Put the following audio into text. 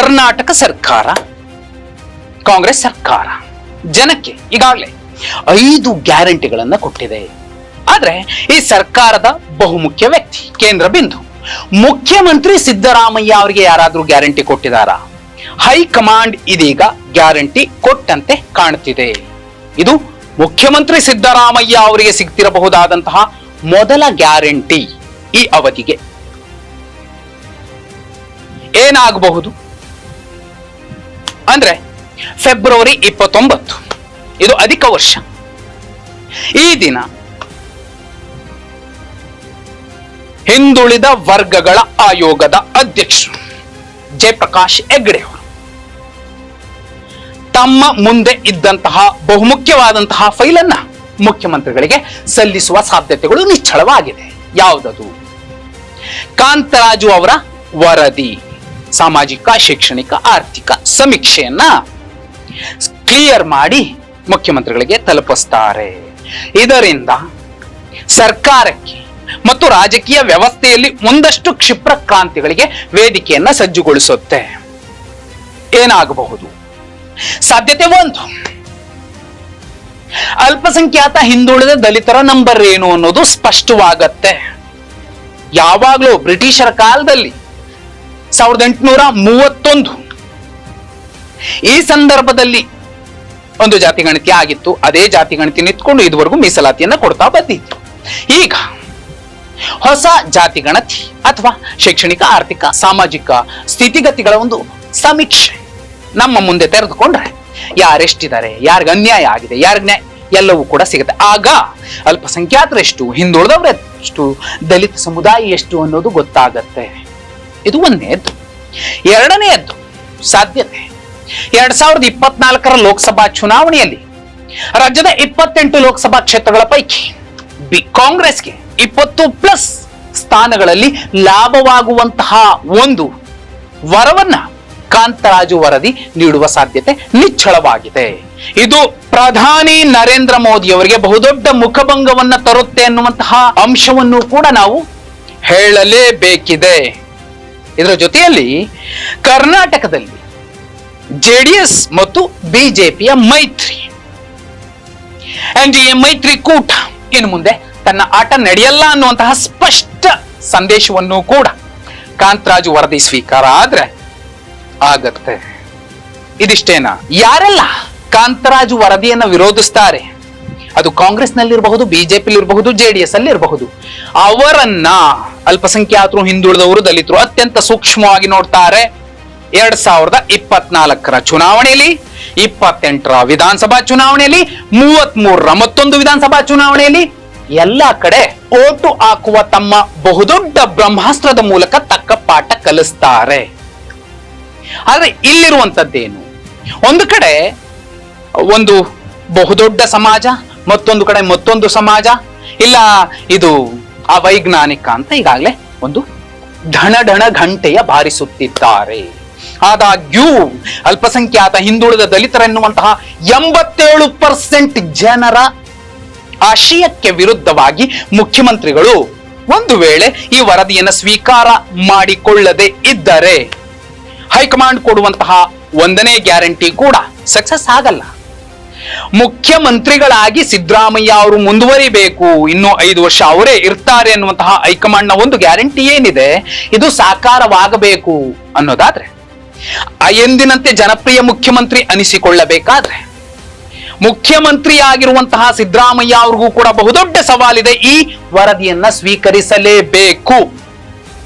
ಕರ್ನಾಟಕ ಸರ್ಕಾರ, ಕಾಂಗ್ರೆಸ್ ಸರ್ಕಾರ ಜನಕ್ಕೆ ಈಗಾಗಲೇ ಐದು ಗ್ಯಾರಂಟಿಗಳನ್ನ ಕೊಟ್ಟಿದೆ. ಆದ್ರೆ ಈ ಸರ್ಕಾರದ ಬಹುಮುಖ್ಯ ವ್ಯಕ್ತಿ ಕೇಂದ್ರ ಬಿಂದು ಮುಖ್ಯಮಂತ್ರಿ ಸಿದ್ದರಾಮಯ್ಯ ಅವರಿಗೆ ಯಾರಾದ್ರೂ ಗ್ಯಾರಂಟಿ ಕೊಟ್ಟಿದಾರಾ ಹೈಕಮಾಂಡ್ ಇದೀಗ ಗ್ಯಾರಂಟಿ ಕೊಟ್ಟಂತೆ ಕಾಣುತ್ತಿದೆ ಇದು ಮುಖ್ಯಮಂತ್ರಿ ಸಿದ್ದರಾಮಯ್ಯ ಅವರಿಗೆ ಸಿಗ್ತಿರಬಹುದಾದಂತಹ ಮೊದಲ ಗ್ಯಾರಂಟಿ ಈ ಅವಧಿಗೆ. ಏನಾಗಬಹುದು? ಅಂದ್ರೆ ಫೆಬ್ರವರಿ ಇಪ್ಪತ್ತೊಂಬತ್ತು. ಇದು ಅಧಿಕ ವರ್ಷ. ಈ ದಿನ ಹಿಂದುಳಿದ ವರ್ಗಗಳ ಆಯೋಗದ ಅಧ್ಯಕ್ಷರು ಜಯಪ್ರಕಾಶ್ ಹೆಗ್ಡೆ ತಮ್ಮ ಮುಂದೆ ಇದ್ದಂತಹ ಬಹುಮುಖ್ಯವಾದಂತಹ ಫೈಲನ್ನ ಮುಖ್ಯಮಂತ್ರಿಗಳಿಗೆ ಸಲ್ಲಿಸುವ ಸಾಧ್ಯತೆಗಳು ನಿಚ್ಚಳವಾಗಿದೆ. ಯಾವುದದು? ಕಾಂತರಾಜು ಅವರ ವರದಿ. ಸಾಮಾಜಿಕ, ಶೈಕ್ಷಣಿಕ, ಆರ್ಥಿಕ ಸಮೀಕ್ಷೆಯನ್ನ ಕ್ಲಿಯರ್ ಮಾಡಿ ಮುಖ್ಯಮಂತ್ರಿಗಳಿಗೆ ತಲುಪಿಸ್ತಾರೆ. ಇದರಿಂದ ಸರ್ಕಾರಕ್ಕೆ ಮತ್ತು ರಾಜಕೀಯ ವ್ಯವಸ್ಥೆಯಲ್ಲಿ ಒಂದಷ್ಟು ಕ್ಷಿಪ್ರ ಕ್ರಾಂತಿಗಳಿಗೆ ವೇದಿಕೆಯನ್ನ ಸಜ್ಜುಗೊಳಿಸುತ್ತೆ. ಏನಾಗಬಹುದು? ಸಾಧ್ಯತೆ ಒಂದು. ಅಲ್ಪಸಂಖ್ಯಾತ ಹಿಂದುಳಿದ ದಲಿತರ ನಂಬರ್ ಏನು ಅನ್ನೋದು ಸ್ಪಷ್ಟವಾಗತ್ತೆ. ಯಾವಾಗಲೂ ಬ್ರಿಟಿಷರ ಕಾಲದಲ್ಲಿ ಸಾವಿರದ ಎಂಟುನೂರ ಮೂವತ್ತೊಂದು. ಈ ಸಂದರ್ಭದಲ್ಲಿ ಒಂದು ಜಾತಿ ಗಣತಿ ಆಗಿತ್ತು, ಅದೇ ಜಾತಿ ಗಣತಿ ನಿಂತ್ಕೊಂಡು ಇದುವರೆಗೂ ಮೀಸಲಾತಿಯನ್ನ ಕೊಡ್ತಾ ಬಂದಿತ್ತು. ಈಗ ಹೊಸ ಜಾತಿ ಗಣತಿ ಅಥವಾ ಶೈಕ್ಷಣಿಕ, ಆರ್ಥಿಕ, ಸಾಮಾಜಿಕ ಸ್ಥಿತಿಗತಿಗಳ ಒಂದು ಸಮೀಕ್ಷೆ ನಮ್ಮ ಮುಂದೆ ತೆರೆದುಕೊಂಡ್ರೆ ಯಾರೆಷ್ಟಿದ್ದಾರೆ, ಯಾರಿಗೆ ಅನ್ಯಾಯ ಆಗಿದೆ, ಯಾರಿಗೆ ನ್ಯಾಯ ಎಲ್ಲವೂ ಕೂಡ ಸಿಗುತ್ತೆ. ಆಗ ಅಲ್ಪಸಂಖ್ಯಾತರೆಷ್ಟು, ಹಿಂದುಳಿದವರೆಷ್ಟು, ದಲಿತ ಸಮುದಾಯ ಎಷ್ಟು ಅನ್ನೋದು ಗೊತ್ತಾಗತ್ತೆ. ಇದು ಒಂದನೇದ್ದು ಎರಡನೆಯದ್ದು ಸಾಧ್ಯತೆ. ಎರಡ್ ಸಾವಿರದ ಇಪ್ಪತ್ನಾಲ್ಕರ ಲೋಕಸಭಾ ಚುನಾವಣೆಯಲ್ಲಿ ರಾಜ್ಯದ ಇಪ್ಪತ್ತೆಂಟು ಲೋಕಸಭಾ ಕ್ಷೇತ್ರಗಳ ಪೈಕಿ ಬಿ ಕಾಂಗ್ರೆಸ್ಗೆ ಇಪ್ಪತ್ತು ಪ್ಲಸ್ ಸ್ಥಾನಗಳಲ್ಲಿ ಲಾಭವಾಗುವಂತಹ ಒಂದು ವರವನ್ನ ಕಾಂತರಾಜು ವರದಿ ನೀಡುವ ಸಾಧ್ಯತೆ ನಿಚ್ಚಳವಾಗಿದೆ. ಇದು ಪ್ರಧಾನಿ ನರೇಂದ್ರ ಮೋದಿ ಅವರಿಗೆ ಬಹುದೊಡ್ಡ ಮುಖಭಂಗವನ್ನ ತರುತ್ತೆ ಅನ್ನುವಂತಹ ಅಂಶವನ್ನು ಕೂಡ ನಾವು ಹೇಳಲೇಬೇಕಿದೆ. ಇದರ ಜೊತೆಯಲ್ಲಿ ಕರ್ನಾಟಕದಲ್ಲಿ ಜೆಡಿಎಸ್ ಮತ್ತು ಬಿಜೆಪಿಯ ಮೈತ್ರಿ. ಎಂಡಿಎಂ ಮೈತ್ರಿ ಕೂಟ ಇನ್ನು ಮುಂದೆ ತನ್ನ ಆಟ ನಡೆಯಲ್ಲ ಅನ್ನುವಂತಹ ಸ್ಪಷ್ಟ ಸಂದೇಶವನ್ನು ಕೂಡ ಕಾಂತರಾಜು ವರದಿ ಸ್ವೀಕಾರ ಆದ್ರೆ ಆಗತ್ತೆ. ಇದಿಷ್ಟೇನಾ? ಯಾರೆಲ್ಲ ಕಾಂತರಾಜು ವರದಿಯನ್ನು ವಿರೋಧಿಸ್ತಾರೆ? ಅದು ಕಾಂಗ್ರೆಸ್ನಲ್ಲಿರಬಹುದು ಡಿ ಜೆಡಿಎಸ್ ಅಲ್ಲಿ ಇರಬಹುದು ಅವರನ್ನ ಅಲ್ಪಸಂಖ್ಯಾತರು, ಹಿಂದುಳಿದವರು, ದಲಿತರು ಅತ್ಯಂತ ಸೂಕ್ಷ್ಮವಾಗಿ ನೋಡ್ತಾರೆ ಎರಡ್ ಸಾವಿರದ ಇಪ್ಪತ್ನಾಲ್ಕರ ಚುನಾವಣೆಯಲ್ಲಿ, ಇಪ್ಪತ್ತೆಂಟರ ವಿಧಾನಸಭಾ ಚುನಾವಣೆಯಲ್ಲಿ ಮೂವತ್ತ್ ಮೂರರ ಮತ್ತೊಂದು ವಿಧಾನಸಭಾ ಚುನಾವಣೆಯಲ್ಲಿ ಎಲ್ಲ ಕಡೆ ಓಟು ಹಾಕುವ ತಮ್ಮ ಬಹುದೊಡ್ಡ ಬ್ರಹ್ಮಾಸ್ತ್ರದ ಮೂಲಕ ತಕ್ಕ ಪಾಠ ಕಲಿಸ್ತಾರೆ. ಆದ್ರೆ ಇಲ್ಲಿರುವಂತದ್ದೇನು ಒಂದು ಕಡೆ ಒಂದು ಬಹುದೊಡ್ಡ ಸಮಾಜ ಮತ್ತೊಂದು ಕಡೆ ಮತ್ತೊಂದು ಸಮಾಜ? ಇಲ್ಲ, ಇದು ಅವೈಜ್ಞಾನಿಕ ಅಂತ ಈಗಾಗಲೇ ಒಂದು ಢಣ ಢಣ ಘಂಟೆಯ ಬಾರಿಸುತ್ತಿದ್ದಾರೆ. ಆದಾಗ್ಯೂ ಅಲ್ಪಸಂಖ್ಯಾತ ಹಿಂದುಳಿದ ದಲಿತರೆನ್ನುವಂತಹ ಎಂಬತ್ತೇಳು ಪರ್ಸೆಂಟ್ ಜನರ ಆಶಯಕ್ಕೆ ವಿರುದ್ಧವಾಗಿ ಮುಖ್ಯಮಂತ್ರಿಗಳು ಒಂದು ವೇಳೆ ಈ ವರದಿಯನ್ನು ಸ್ವೀಕಾರ ಮಾಡಿಕೊಳ್ಳದೆ ಇದ್ದರೆ ಹೈಕಮಾಂಡ್ ಕೊಡುವಂತಹ ಒಂದನೇ ಗ್ಯಾರಂಟಿ ಕೂಡ ಸಕ್ಸಸ್ ಆಗಲ್ಲ. ಮುಖ್ಯಮಂತ್ರಿಗಳಾಗಿ ಸಿದ್ದರಾಮಯ್ಯ ಅವರು ಮುಂದುವರಿಬೇಕು. ಇನ್ನು ಐದು ವರ್ಷ ಅವರೇ ಇರ್ತಾರೆ ಅನ್ನುವಂತಹ ಹೈಕಮಾಂಡ್ನ ಒಂದು ಗ್ಯಾರಂಟಿ ಏನಿದೆ, ಇದು ಸಾಕಾರವಾಗಬೇಕು ಅನ್ನೋದಾದ್ರೆ ಎಂದಿನಂತೆ ಜನಪ್ರಿಯ ಮುಖ್ಯಮಂತ್ರಿ ಅನಿಸಿಕೊಳ್ಳಬೇಕಾದ್ರೆ, ಮುಖ್ಯಮಂತ್ರಿಯಾಗಿರುವಂತಹ ಸಿದ್ದರಾಮಯ್ಯ ಅವ್ರಿಗೂ ಕೂಡ ಬಹುದೊಡ್ಡ ಸವಾಲಿದೆ ಈ ವರದಿಯನ್ನ ಸ್ವೀಕರಿಸಲೇಬೇಕು.